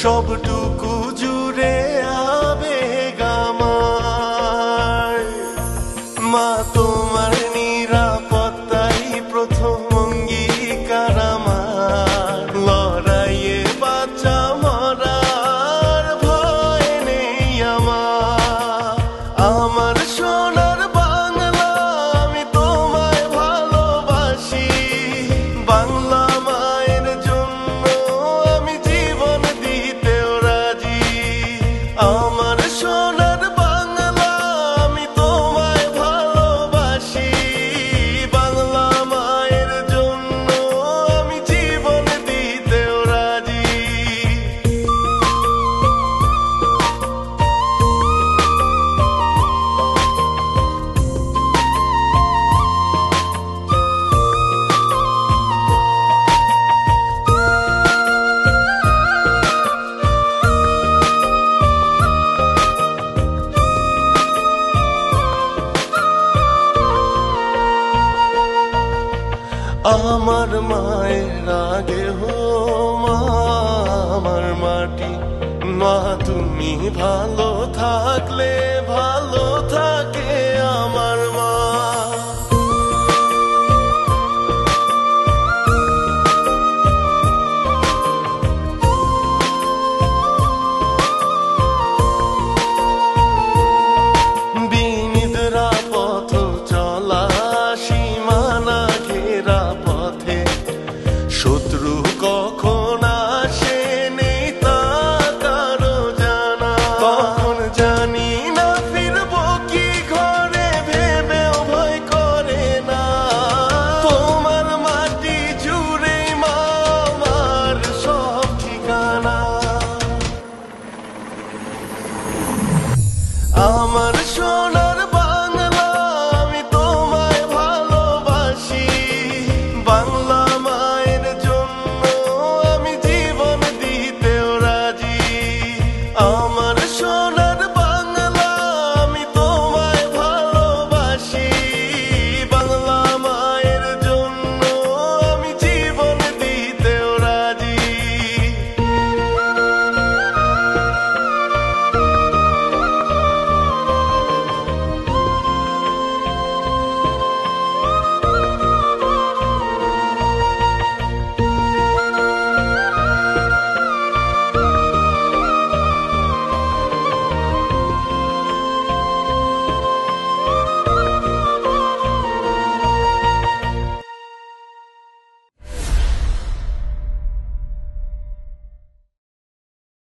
সবটুকু আমার মায়ের আগে হো আমার মাটি মা তুমি ভালো থাকলে ভালো